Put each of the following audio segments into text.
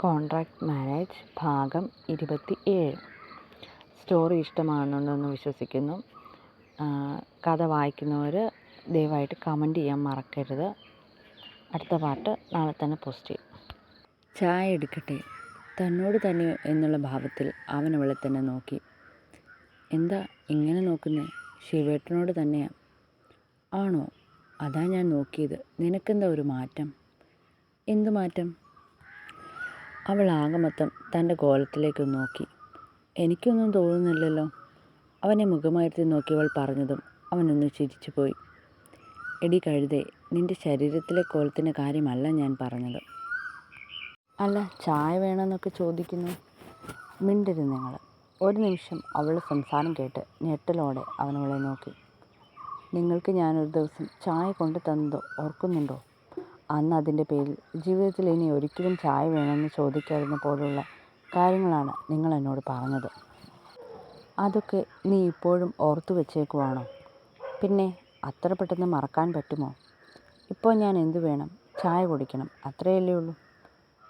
Contract marriage ഭാഗം ഇരുപത്തി ഏഴ് സ്റ്റോറി ഇഷ്ടമാകുന്നുണ്ടെന്ന് വിശ്വസിക്കുന്നു. കഥ വായിക്കുന്നവർ ദയവായിട്ട് കമന്റ് ചെയ്യാൻ മറക്കരുത്. അടുത്ത പാട്ട് നാളെ തന്നെ പോസ്റ്റ് ചെയ്യും. ചായ എടുക്കട്ടെ. തന്നോട് തന്നെ എന്നുള്ള ഭാവത്തിൽ അവൻ അവളെ തന്നെ നോക്കി. എന്താ ഇങ്ങനെ നോക്കുന്നത് ശിവേട്ടനോട് തന്നെയാ. ആണോ? അതാ ഞാൻ നോക്കിയത്. നിനക്കെന്താ ഒരു മാറ്റം? എന്ത് മാറ്റം? അവൾ ആകെ മൊത്തം തന്റെ കോലത്തിലേക്ക് നോക്കി. എനിക്കൊന്നും തോന്നുന്നില്ലല്ലോ. അവനെ മുഖമായിരുത്തി നോക്കിയവൾ പറഞ്ഞതും അവനൊന്ന് ചിരിച്ചുപോയി എടി കഴുതേ നിന്റെ ശരീരത്തിലെ കോലത്തിന്റെ കാര്യമല്ല ഞാൻ പറഞ്ഞത്. അല്ല ചായ വേണമെന്നൊക്കെ ചോദിക്കുന്നു. മിണ്ടരുത് നിങ്ങൾ ഒരു നിമിഷം അവളുടെ സംസാരം കേട്ട് ഞെട്ടലോടെ അവനവളെ നോക്കി. നിങ്ങൾക്ക് ഞാനൊരു ദിവസം ചായ കൊണ്ടു തന്നതോ ഓർക്കുന്നുണ്ടോ? അന്ന് അതിന്റെ പേരിൽ ജീവിതത്തിൽ ഇനി ഒരിക്കലും ചായ വേണമെന്ന് ചോദിക്കാതിരുന്ന പോലുള്ള കാര്യങ്ങളാണ് നിങ്ങൾ എന്നോട് പറഞ്ഞത്. അതൊക്കെ നീ ഇപ്പോഴും ഓർത്തു വെച്ചേക്കുവാണോ? പിന്നെ അത്ര പെട്ടെന്ന് മറക്കാൻ പറ്റുമോ? ഇപ്പോൾ ഞാൻ എന്തു വേണം? ചായ കുടിക്കണം അത്രയല്ലേ ഉള്ളൂ.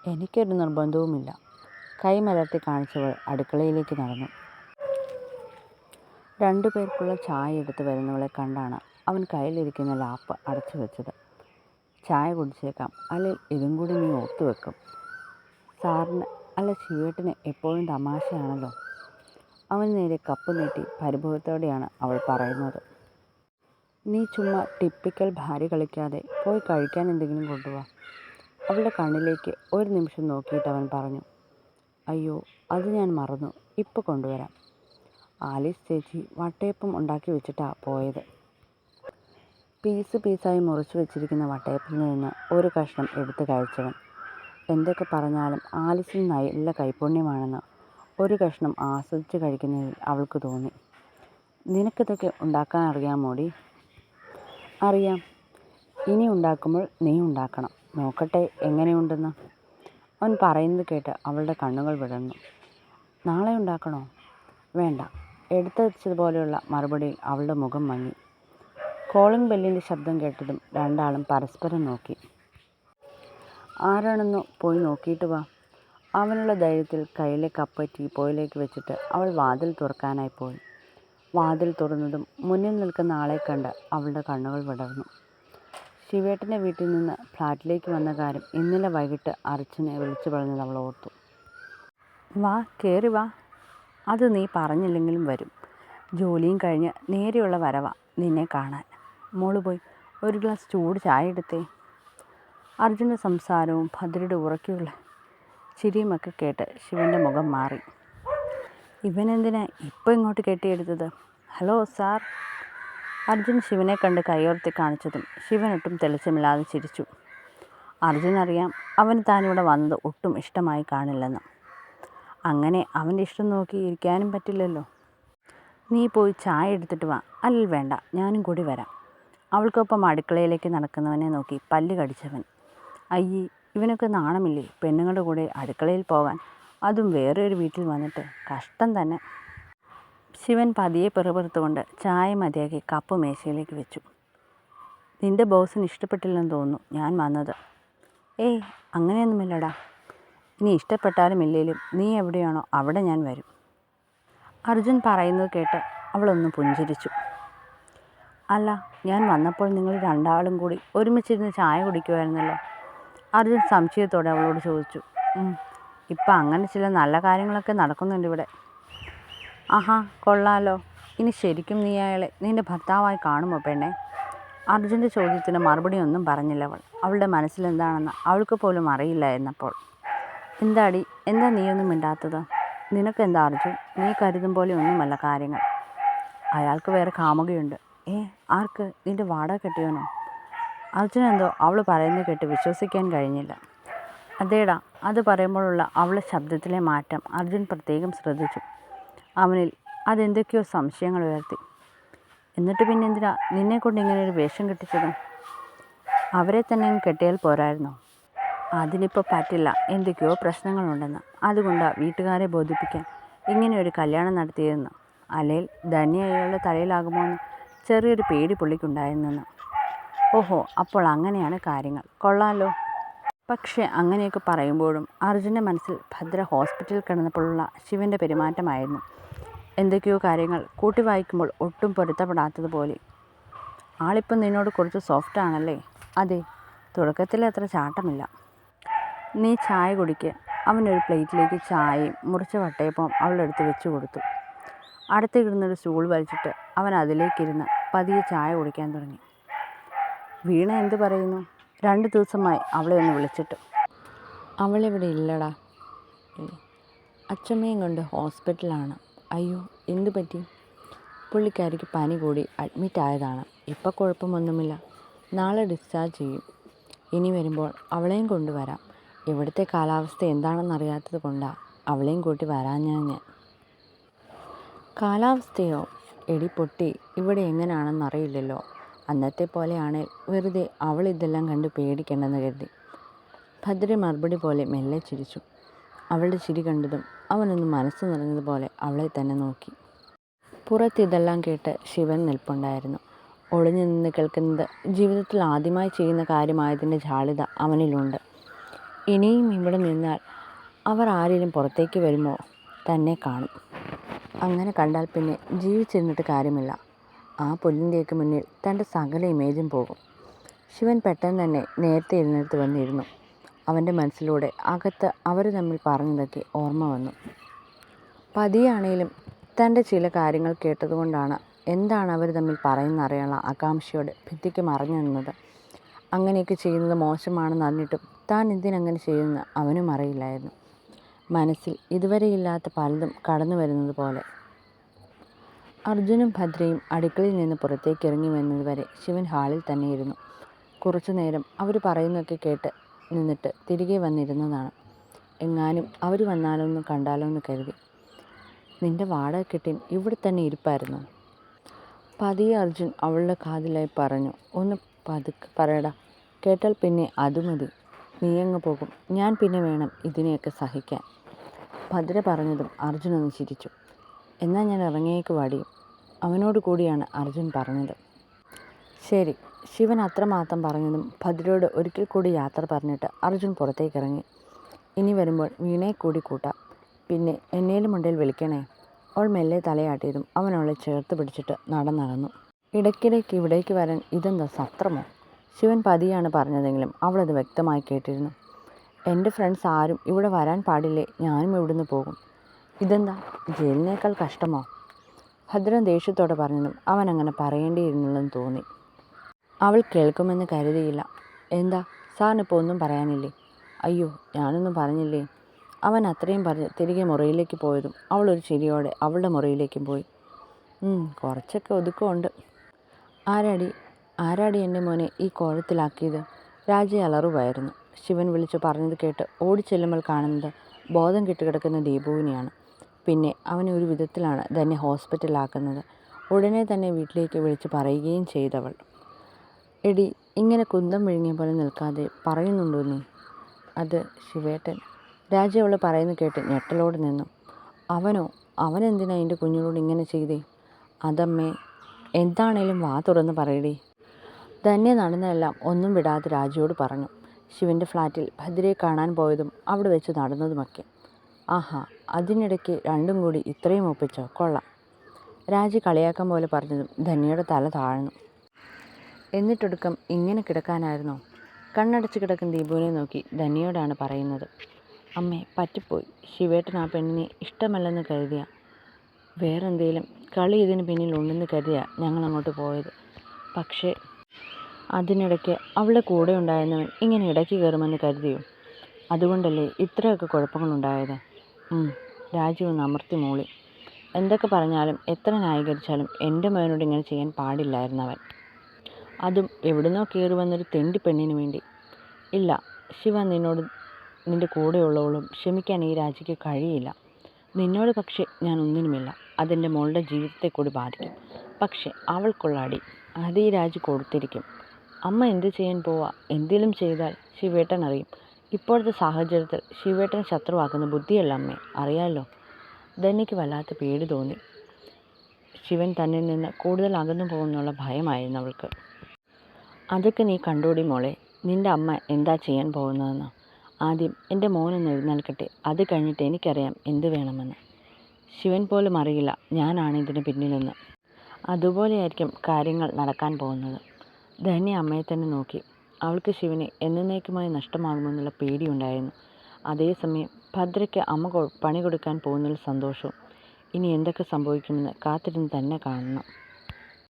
എനിക്കൊരു നിർബന്ധവുമില്ല. കൈമലർത്തി കാണിച്ചവൾ അടുക്കളയിലേക്ക് നടന്നു. രണ്ടു പേർക്കുള്ള ചായ എടുത്ത് വരുന്നവളെ കണ്ടാണ് അവൻ കയ്യിലിരിക്കുന്ന ലാപ്പ് അടച്ചു വെച്ചത്. ചായ കുടിച്ചേക്കാം. അല്ലെ ഇതും കൂടി നീ ഓർത്തു വെക്കും. സാറിന് അല്ല ശിവേട്ടന് എപ്പോഴും തമാശയാണല്ലോ. അവൻ നേരെ കപ്പ് നീട്ടി പരിഭവത്തോടെയാണ് അവൾ പറയുന്നത്. നീ ചുമ്മാ ടിപ്പിക്കൽ ഭാര്യ കളിക്കാതെ പോയി കഴിക്കാൻ എന്തെങ്കിലും കൊണ്ടുപോവാ അവളുടെ കണ്ണിലേക്ക് ഒരു നിമിഷം നോക്കിയിട്ട് അവൻ പറഞ്ഞു അയ്യോ അത് ഞാൻ മറന്നു. ഇപ്പോൾ കൊണ്ടുവരാം. ആലീസ് ചേച്ചി വട്ടയപ്പം ഉണ്ടാക്കി വെച്ചിട്ടാണ് പോയത്. പീസ് പീസായി മുറിച്ചു വെച്ചിരിക്കുന്ന വട്ടയപ്പിൽ നിന്ന് ഒരു കഷ്ണം എടുത്ത് കഴിച്ചവൻ. എന്തൊക്കെ പറഞ്ഞാലും ആലിസിന് നല്ല കൈപുണ്യമാണെന്ന് ഒരു കഷ്ണം ആസ്വദിച്ച് കഴിക്കുന്നതിൽ അവൾക്ക് തോന്നി. നിനക്കിതൊക്കെ ഉണ്ടാക്കാൻ അറിയാമോടി? അറിയാം. ഇനി ഉണ്ടാക്കുമ്പോൾ നീ ഉണ്ടാക്കണം. നോക്കട്ടെ എങ്ങനെയുണ്ടെന്ന്. അവൻ പറയുന്നത് കേട്ട് അവളുടെ കണ്ണുകൾ വിടർന്നു. നാളെ ഉണ്ടാക്കണോ? വേണ്ട. എടുത്തു വെച്ചതുപോലെയുള്ള മറുപടിയിൽ അവളുടെ മുഖം മങ്ങി. കോളിംഗ് ബെല്ലിന്റെ ശബ്ദം കേട്ടതും രണ്ടാളും പരസ്പരം നോക്കി. ആരാണെന്ന് പോയി നോക്കിയിട്ട് വാ. അവനുള്ള ധൈര്യത്തിൽ കയ്യിലെ കപ്പ് ടീപ്പോയിലേക്ക് വെച്ചിട്ട് അവൾ വാതിൽ തുറക്കാനായി പോയി. വാതിൽ തുറന്നതും മുന്നിൽ നിൽക്കുന്ന ആളെ കണ്ട് അവളുടെ കണ്ണുകൾ വിടർന്നു. ശിവേട്ടന്റെ വീട്ടിൽ നിന്ന് ഫ്ലാറ്റിലേക്ക് വന്ന കാര്യം ഇന്നലെ വൈകിട്ട് അർച്ചനെ വിളിച്ചു പറഞ്ഞത് അവൾ ഓർത്തു. വാ കയറി വാ. അത് നീ പറഞ്ഞില്ലെങ്കിലും വരും. ജോലിയും കഴിഞ്ഞ് നേരെയുള്ള വരവാ. നിന്നെ കാണാൻ. മോൾ പോയി. ഒരു ഗ്ലാസ് ചൂട് ചായ എടുത്തേ. അർജുന്റെ സംസാരവും ഭദ്രയുടെ ഉറക്കെയുള്ള ചിരിയുമൊക്കെ കേട്ട് ശിവന്റെ മുഖം മാറി. ഇവനെന്തിനാ ഇപ്പോൾ ഇങ്ങോട്ട് കെട്ടിയെടുത്തത്? Hello sir. അർജുൻ ശിവനെ കണ്ട് കൈയോർത്തി കാണിച്ചതും ശിവനൊട്ടും തെളിച്ചമില്ലാതെ ചിരിച്ചു. അർജുൻ അറിയാം അവന് താനിവിടെ വന്നത് ഒട്ടും ഇഷ്ടമായി കാണില്ലെന്ന്. അങ്ങനെ അവന്റെ ഇഷ്ടം നോക്കി ഇരിക്കാനും പറ്റില്ലല്ലോ. നീ പോയി ചായ എടുത്തിട്ട് വാ. അല്ല വേണ്ട ഞാനും കൂടി വരാം. അവൾക്കൊപ്പം അടുക്കളയിലേക്ക് നടക്കുന്നവനെ നോക്കി പല്ല് കടിച്ചവൻ. അയ്യേ ഇവനൊക്കെ നാണമില്ലേ? പെണ്ണുങ്ങളുടെ കൂടെ അടുക്കളയിൽ പോകാൻ അതും വേറൊരു വീട്ടിൽ വന്നിട്ട് കഷ്ടം തന്നെ. ശിവൻ പതിയെ പിറപുറത്തുകൊണ്ട് ചായ മതിയാക്കി കപ്പ് മേശയിലേക്ക് വെച്ചു. നിന്റെ ബോസിന് ഇഷ്ടപ്പെട്ടില്ലെന്ന് തോന്നുന്നു ഞാൻ വന്നത്. ഏയ് അങ്ങനെയൊന്നുമില്ലടാ. ഇനി ഇഷ്ടപ്പെട്ടാലും ഇല്ലെങ്കിലും നീ എവിടെയാണോ അവിടെ ഞാൻ വരും. അർജുൻ പറയുന്നത് കേട്ട് അവളൊന്ന് പുഞ്ചിരിച്ചു. അല്ല ഞാൻ വന്നപ്പോൾ നിങ്ങൾ രണ്ടാളും കൂടി ഒരുമിച്ചിരുന്ന് ചായ കുടിക്കുമായിരുന്നല്ലോ അർജുൻ സംശയത്തോടെ അവളോട് ചോദിച്ചു. ഇപ്പം അങ്ങനെ ചില നല്ല കാര്യങ്ങളൊക്കെ നടക്കുന്നുണ്ട് ഇവിടെ. ആഹാ കൊള്ളാലോ. ഇനി ശരിക്കും നീ അയാളെ നിന്റെ ഭർത്താവായി കാണുമോ പെണ്ണെ? അർജുന്റെ ചോദ്യത്തിന് മറുപടി ഒന്നും പറഞ്ഞില്ല അവൾ. അവളുടെ മനസ്സിലെന്താണെന്ന് അവൾക്ക് പോലും അറിയില്ല എന്നപ്പോൾ. എന്താടി എന്താ നീയൊന്നും മിണ്ടാത്തത്? നിനക്കെന്താ അർജുൻ? നീ കരുതും പോലെ ഒന്നുമല്ല കാര്യങ്ങൾ. അയാൾക്ക് വേറെ കാമുകയുണ്ട്. ഏ ആർക്ക് നിന്റെ വാടക കെട്ടിയോനോ അർജുനെന്തോ അവൾ പറയുന്നത് കേട്ട് വിശ്വസിക്കാൻ കഴിഞ്ഞില്ല. അതേടാ അത് പറയുമ്പോഴുള്ള അവളെ ശബ്ദത്തിലെ മാറ്റം അർജുൻ പ്രത്യേകം ശ്രദ്ധിച്ചു. അവനിൽ അതെന്തൊക്കെയോ സംശയങ്ങൾ ഉയർത്തി. എന്നിട്ട് പിന്നെ എന്തിനാ നിന്നെക്കൊണ്ട് ഇങ്ങനെ ഒരു വേഷം കെട്ടിച്ചത്? അവരെ തന്നെ കെട്ടിയാൽ പോരായിരുന്നോ? അതിനിപ്പോൾ പറ്റില്ല എന്തൊക്കെയോ പ്രശ്നങ്ങളുണ്ടെന്ന്. അതുകൊണ്ടാണ് വീട്ടുകാരെ ബോധിപ്പിക്കാൻ ഇങ്ങനെ ഒരു കല്യാണം നടത്തിയതെന്ന്. അല്ലെങ്കിൽ ധന്യ അയാളുടെ തലയിലാകുമോ എന്ന് ചെറിയൊരു പേടി പുള്ളിക്കുണ്ടായിരുന്നെന്ന്. ഓഹോ അപ്പോൾ അങ്ങനെയാണ് കാര്യങ്ങൾ. കൊള്ളാലോ. പക്ഷേ അങ്ങനെയൊക്കെ പറയുമ്പോഴും അർജുന്റെ മനസ്സിൽ ഭദ്ര ഹോസ്പിറ്റലിൽ കിടന്നപ്പോഴുള്ള ശിവന്റെ പെരുമാറ്റമായിരുന്നു. എന്തൊക്കെയോ കാര്യങ്ങൾ കൂട്ടി വായിക്കുമ്പോൾ ഒട്ടും പൊരുത്തപ്പെടാത്തതുപോലെ. ആളിപ്പം നിന്നോട് കുറച്ച് സോഫ്റ്റ് ആണല്ലേ? അതെ തുടക്കത്തിൽ അത്ര ചാട്ടമില്ല. നീ ചായ കുടിക്ക്. അവനൊരു പ്ലേറ്റിലേക്ക് ചായയും മുറിച്ച വട്ടയപ്പവും അവളെടുത്ത് വെച്ച് കൊടുത്തു. അടുത്തിരുന്നൊരു സ്റ്റൂൾ വലിച്ചിട്ട് അവൻ അതിലേക്കിരുന്ന് പതിയെ ചായ കുടിക്കാൻ തുടങ്ങി. വീണ എന്ത് പറയുന്നു? രണ്ട് ദിവസമായി അവളെ ഒന്ന് വിളിച്ചിട്ട്. അവളിവിടെ ഇല്ലടാ. അച്ഛമ്മയും കൊണ്ട് ഹോസ്പിറ്റലാണ്. അയ്യോ എന്ത് പറ്റി? പുള്ളിക്കാരിക്ക് പനി കൂടി അഡ്മിറ്റ് ആയതാണ്. ഇപ്പം കുഴപ്പമൊന്നുമില്ല. നാളെ ഡിസ്ചാർജ് ചെയ്യും. ഇനി വരുമ്പോൾ അവളെയും കൊണ്ടുവരാം ഇവിടുത്തെ കാലാവസ്ഥ എന്താണെന്നറിയാത്തത് കൊണ്ടാണ് അവളെയും കൂട്ടി വരാഞ്ഞ ഞാൻ. കാലാവസ്ഥയോ? എടി പൊട്ടി ഇവിടെ എങ്ങനെയാണെന്നറിയില്ലല്ലോ അന്നത്തെ പോലെയാണ് വെറുതെ അവൾ ഇതെല്ലാം കണ്ട് പേടിക്കണ്ടെന്ന് കരുതി. ഭദ്ര മറുപടി പോലെ മെല്ലെ ചിരിച്ചു. അവളുടെ ചിരി കണ്ടതും അവനൊന്ന് മനസ്സ് നിറഞ്ഞതുപോലെ അവളെ തന്നെ നോക്കി. പുറത്ത് ഇതെല്ലാം കേട്ട് ശിവൻ നിൽപ്പുണ്ടായിരുന്നു. ഒളിഞ്ഞു നിന്ന് കേൾക്കുന്നത് ജീവിതത്തിൽ ആദ്യമായി ചെയ്യുന്ന കാര്യമായതിന്റെ ജാളിത അവനിലുണ്ട്. ഇനിയും ഇവിടെ നിന്നാൽ അവർ ആരെങ്കിലും പുറത്തേക്ക് വരുമോ? തന്നെ കാണും. അങ്ങനെ കണ്ടാൽ പിന്നെ ജീവിച്ചിരുന്നിട്ട് കാര്യമില്ല. ആ പുല്ലിന്റെയൊക്കെ മുന്നിൽ തന്റെ സകല ഇമേജും പോകും. ശിവൻ പെട്ടെന്ന് തന്നെ നേരത്തെ എഴുന്നേറ്റ് വന്നിരുന്നു. അവന്റെ മനസ്സിലൂടെ അകത്ത് അവർ തമ്മിൽ പറഞ്ഞതൊക്കെ ഓർമ്മ വന്നു. പതിയാണേലും തന്റെ ചില കാര്യങ്ങൾ കേട്ടതുകൊണ്ടാണ് എന്താണ് അവർ തമ്മിൽ പറയുന്ന അറിയാനുള്ള ആകാംക്ഷയോടെ ഭിത്തിക്ക് മറഞ്ഞു നിന്നത്. അങ്ങനെയൊക്കെ ചെയ്യുന്നത് മോശമാണെന്ന് അറിഞ്ഞിട്ടും താൻ എന്തിനങ്ങനെ ചെയ്യുമെന്ന് അവനും അറിയില്ലായിരുന്നു. മനസ്സിൽ ഇതുവരെയില്ലാത്ത പലതും കടന്നു വരുന്നത് പോലെ. അർജുനും ഭദ്രയും അടുക്കളയിൽ നിന്ന് പുറത്തേക്ക് ഇറങ്ങി വന്നതുവരെ ശിവൻ ഹാളിൽ തന്നെയിരുന്നു. കുറച്ചു നേരം അവർ പറയുന്നൊക്കെ കേട്ട് നിന്നിട്ട് തിരികെ വന്നിരുന്നതാണ്. എങ്ങാനും അവർ വന്നാലോ എന്ന് കണ്ടാലോ എന്ന് കരുതി. നിന്റെ വാടക കിട്ടിൻ ഇവിടെ തന്നെ ഇരിപ്പായിരുന്നു? പതിയെ അർജുൻ അവളുടെ കാതിലായി പറഞ്ഞു. ഒന്ന് പതുക്കെ പറയടാ. കേട്ടാൽ പിന്നെ അത് മതി. നീ അങ്ങ് പോകും. ഞാൻ പിന്നെ വേണം ഇതിനെയൊക്കെ സഹിക്കാൻ. ഭദ്ര പറഞ്ഞതും അർജുൻ ചിരിച്ചു. എന്നാൽ ഞാൻ ഇറങ്ങിയേക്ക് വാടി. അവനോട് കൂടിയാണ് അർജുൻ പറഞ്ഞത്. ശരി ശിവൻ അത്രമാത്രം പറഞ്ഞതും ഭദ്രയോട് ഒരിക്കൽ കൂടി യാത്ര പറഞ്ഞിട്ട് അർജുൻ പുറത്തേക്ക് ഇറങ്ങി. ഇനി വരുമ്പോൾ വീണയെ കൂടി കൂട്ടാം. പിന്നെ എന്നേലും ഉണ്ടേൽ വിളിക്കണേ. അവൾ മെല്ലെ തലയാട്ടിയതും അവൻ അവളെ ചേർത്ത് പിടിച്ചിട്ട് നടന്നു. ഇടയ്ക്കിടയ്ക്ക് ഇവിടേക്ക് വരാൻ ഇതെന്താ സത്രമോ? ശിവൻ പതിയാണ് പറഞ്ഞതെങ്കിലും അവളത് വ്യക്തമായി കേട്ടിരുന്നു. എന്റെ ഫ്രണ്ട്സ് ആരും ഇവിടെ വരാൻ പാടില്ലേ? ഞാനും ഇവിടുന്ന് പോകും. ഇതെന്താ? ജയിലിനേക്കാൾ കഷ്ടമോ? ഭദ്രൻ ദേഷ്യത്തോടെ പറഞ്ഞതും അവൻ അങ്ങനെ പറയേണ്ടിയിരുന്നുള്ളെന്ന് തോന്നി. അവൾ കേൾക്കുമെന്ന് കരുതിയില്ല. എന്താ? സാറിനിപ്പോൾ ഒന്നും പറയാനില്ലേ? അയ്യോ ഞാനൊന്നും പറഞ്ഞില്ലേ? അവൻ അത്രയും പറഞ്ഞ് തിരികെ മുറിയിലേക്ക് പോയതും അവളൊരു ചിരിയോടെ അവളുടെ മുറിയിലേക്കും പോയി. "ഉം, കുറച്ചൊക്കെ ഒതുക്കമുണ്ട്. ആരാടി? ആരാടി എന്റെ മോനെ ഈ കോലത്തിലാക്കിയത് രാജ അലറുവായിരുന്നു. ശിവൻ വിളിച്ചു പറഞ്ഞത് കേട്ട് ഓടിച്ചെല്ലുമ്പോൾ കാണുന്നത് ബോധം കെട്ടുകിടക്കുന്ന ദീപുവിനെയാണ്. പിന്നെ അവനെ ഒരു വിധത്തിലാണ് തന്നെ ഹോസ്പിറ്റലാക്കുന്നത് ഉടനെ തന്നെ വീട്ടിലേക്ക് വിളിച്ച് പറയുകയും ചെയ്തവൾ. എടി ഇങ്ങനെ കുന്തം വിഴുങ്ങിയ പോലെ നിൽക്കാതെ പറയുന്നുണ്ടോ നീ? അത് ശിവേട്ടൻ. രാജ അവൾ പറയുന്നത് കേട്ട് ഞെട്ടലോട് നിന്നു. അവനോ? അവനെന്തിനാ എന്റെ കുഞ്ഞിനോട് ഇങ്ങനെ ചെയ്തേ? അതമ്മേ എന്താണേലും വാ തുറന്ന് പറയടി. തന്നെ നടന്നതെല്ലാം ഒന്നും വിടാതെ രാജയോട് പറഞ്ഞു. ശിവന്റെ ഫ്ലാറ്റിൽ ഭദ്രയെ കാണാൻ പോയതും അവിടെ വെച്ച് നടന്നതുമൊക്കെ. ആഹാ അതിനിടയ്ക്ക് രണ്ടും കൂടി ഇത്രയും ഒപ്പിച്ചോ? കൊള്ളാം. രാജി കളിയാക്കാൻ പോലെ പറഞ്ഞതും ധന്യയുടെ തല താഴ്ന്നു. എന്നിട്ടൊടുക്കം ഇങ്ങനെ കിടക്കാനായിരുന്നോ? കണ്ണടച്ച് കിടക്കുന്ന ദീപുവിനെ നോക്കി ധന്യയോടാണ് പറയുന്നത്. അമ്മേ പറ്റിപ്പോയി. ശിവേട്ടൻ ആ പെണ്ണിനെ ഇഷ്ടമല്ലെന്ന് കരുതിയ. വേറെന്തേലും കളി ഇതിന് പിന്നിൽ ഉണ്ടെന്ന് കരുതിയ ഞങ്ങൾ അങ്ങോട്ട് പോയത്. പക്ഷേ അതിനിടയ്ക്ക് അവളുടെ കൂടെ ഉണ്ടായിരുന്നവൻ ഇങ്ങനെ ഇടയ്ക്ക് കയറുമെന്ന് കരുതിയോ? അതുകൊണ്ടല്ലേ ഇത്രയൊക്കെ കുഴപ്പങ്ങളുണ്ടായത്? രാജു ഒന്ന് അമർത്തി മൂളി. എന്തൊക്കെ പറഞ്ഞാലും എത്ര ന്യായീകരിച്ചാലും എന്റെ മകനോട് ഇങ്ങനെ ചെയ്യാൻ പാടില്ലായിരുന്നു അവൻ അതും എവിടുന്നോ കയറി വന്നൊരു തെണ്ടി പെണ്ണിന് വേണ്ടി. ഇല്ല ശിവ നിന്നോട് നിന്റെ കൂടെയുള്ളവളും ക്ഷമിക്കാൻ ഈ രാജിക്ക് കഴിയില്ല. നിന്നോട് പക്ഷേ ഞാൻ ഒന്നിനുമില്ല. അതെന്റെ മോളുടെ ജീവിതത്തെ കൂടി ബാധിക്കും. പക്ഷേ അവൾക്കുള്ള അടി അത് ഈ രാജി കൊടുത്തിരിക്കും. അമ്മ എന്ത് ചെയ്യാൻ പോവാ? എന്തേലും ചെയ്താൽ ശിവേട്ടൻ അറിയും. ഇപ്പോഴത്തെ സാഹചര്യത്തിൽ ശിവേട്ടൻ ശത്രുവാക്കുന്ന ബുദ്ധിയല്ല അമ്മേ അറിയാലോ? ധന്യയ്ക്ക് വല്ലാത്ത പേടി തോന്നി. ശിവൻ തന്നിൽ നിന്ന് കൂടുതൽ അകന്നു പോകുന്നുള്ള ഭയമായിരുന്നു അവൾക്ക്. അതൊക്കെ നീ കണ്ടോടി മോളെ. നിന്റെ അമ്മ എന്താ ചെയ്യാൻ പോകുന്നതെന്ന്. ആദ്യം എന്റെ മോനൊന്ന് എഴുന്നേൽക്കട്ടെ. അത് കഴിഞ്ഞിട്ട് എനിക്കറിയാം എന്ത് വേണമെന്ന്. ശിവൻ പോലും അറിയില്ല. ഞാനാണ് ഇതിന് പിന്നിലെന്ന്. അതുപോലെയായിരിക്കും കാര്യങ്ങൾ നടക്കാൻ പോകുന്നത്. ധന്യ അമ്മയെ തന്നെ നോക്കി. അവൾക്ക് ശിവനെ എന്നേക്കുമായി നഷ്ടമാകുമെന്നുള്ള പേടിയുണ്ടായിരുന്നു. അതേസമയം ഭദ്രയ്ക്ക് അമ്മ പണി കൊടുക്കാൻ പോകുന്നതിൽ സന്തോഷവും. ഇനി എന്തൊക്കെ സംഭവിക്കുമെന്ന് കാത്തിരുന്ന് തന്നെ കാണണം.